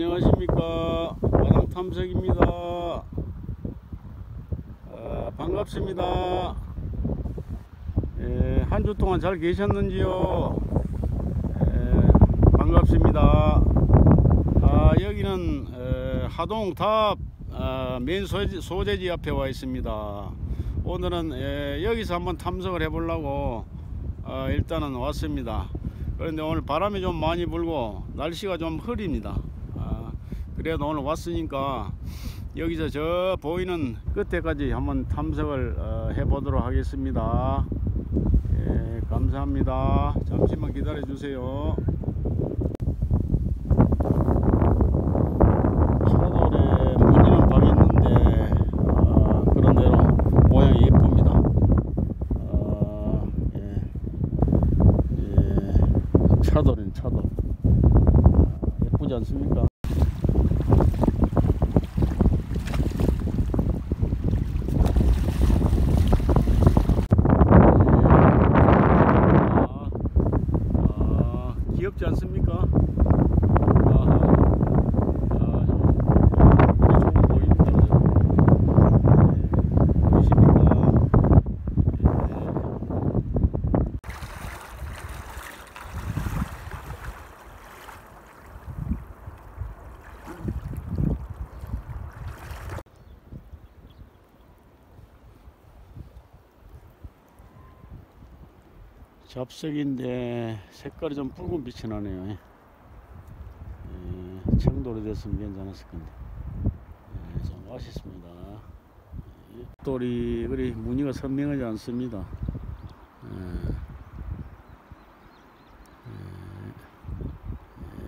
안녕하십니까. 마당탐색입니다. 어, 반갑습니다. 예, 한주 동안 잘 계셨는지요? 예, 반갑습니다. 아, 여기는 에, 하동탑 아, 메인 소재지, 소재지 앞에 와 있습니다. 오늘은 에, 여기서 한번 탐색을 해 보려고 어, 일단은 왔습니다. 그런데 오늘 바람이 좀 많이 불고 날씨가 좀 흐립니다. 아, 그래도 오늘 왔으니까 여기서 저 보이는 끝에까지 한번 탐색을 어, 해 보도록 하겠습니다. 예, 감사합니다. 잠시만 기다려 주세요. 차돌은 차돌. 아, 예쁘지 않습니까? 아, 아, 귀엽지 않습니까? 아하. 아, 좀 조금 보입니다. 그죠? 예, 보이십니까? 예. 잡석인데 색깔이 좀 붉은 빛이 나네요. 예, 청돌이 됐으면 괜찮았을 건데. 예, 좀 아쉽습니다. 예, 돌이 그리 무늬가 선명하지 않습니다. 예.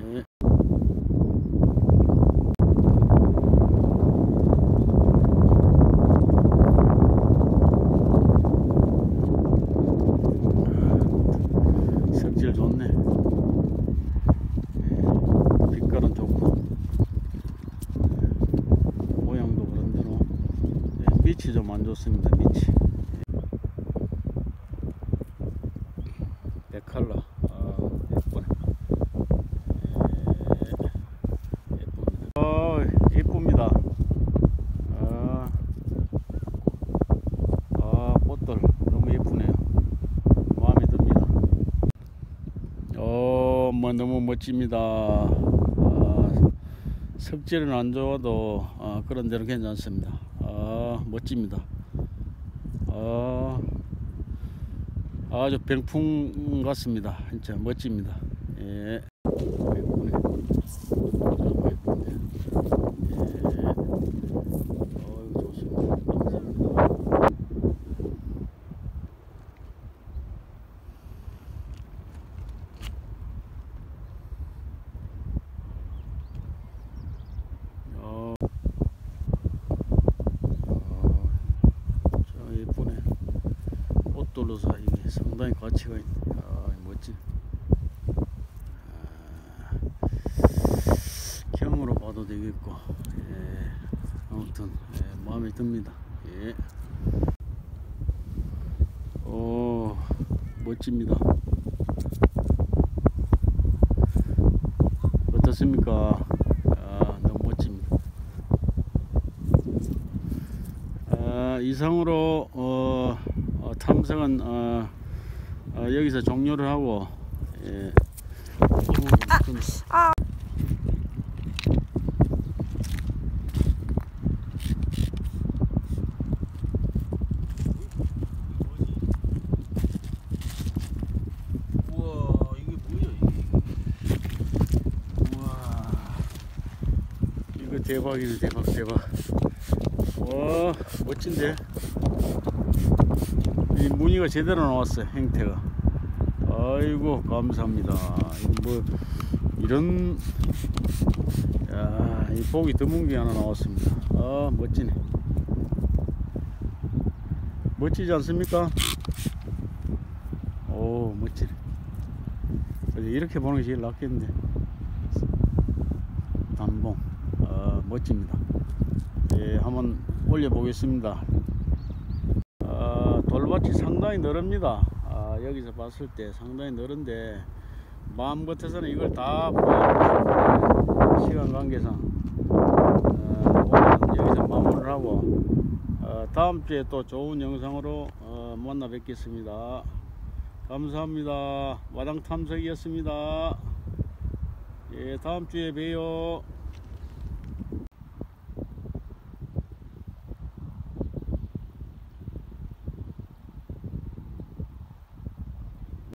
예. 예. 좋네. 예, 빛깔은 좋고 예, 모양도 그런 대로 예, 밑이 좀 안 좋습니다. 밑이 네 컬러 아, 예쁘네. 예, 예쁩니다. 어, 예쁩니다. 아, 아, 꽃들 너무 예쁘네요. 마음에 듭니다. 어, 뭐 너무 멋집니다. 아, 석질은 안 좋아도 아, 그런 데는 괜찮습니다. 아, 멋집니다. 아, 아주 병풍 같습니다. 진짜 멋집니다. 예. 예쁘네. 너무 예쁜데. 예. 어이구, 좋습니다. 감사합니다. 어, 어, 저 예쁘네. 꽃돌로서 이게 있네. 아, 멋지. 아, 경으로 봐도 되겠고, 예, 아무튼 예, 마음에 듭니다. 예. 오, 멋집니다. 어떻습니까? 아, 너무 멋집니다. 아, 이상으로 어, 어, 탐색은 어, 어, 여기서 종료를 하고 예. 좀 우와 이게 뭐야 이게? 우와. 이거 대박이네 대박 대박. 와 멋진데 이 무늬가 제대로 나왔어요 행태가. 아이고 감사합니다. 뭐 이런 야이 복이 드문 게 하나 나왔습니다. 아 멋지네. 멋지지 않습니까? 오 멋지네. 이렇게 보는 게 제일 낫겠는데. 단봉. 아, 멋집니다. 예, 한번 올려 보겠습니다. 아, 돌밭이 상당히 넓습니다 아, 여기서 봤을 때 상당히 넓은데 마음 같아서는 이걸 다 시간 관계상 어, 여기서 마무리를 하고 어, 다음 주에 또 좋은 영상으로 어, 만나 뵙겠습니다. 감사합니다. 마당 탐색이었습니다. 예, 다음 주에 봬요.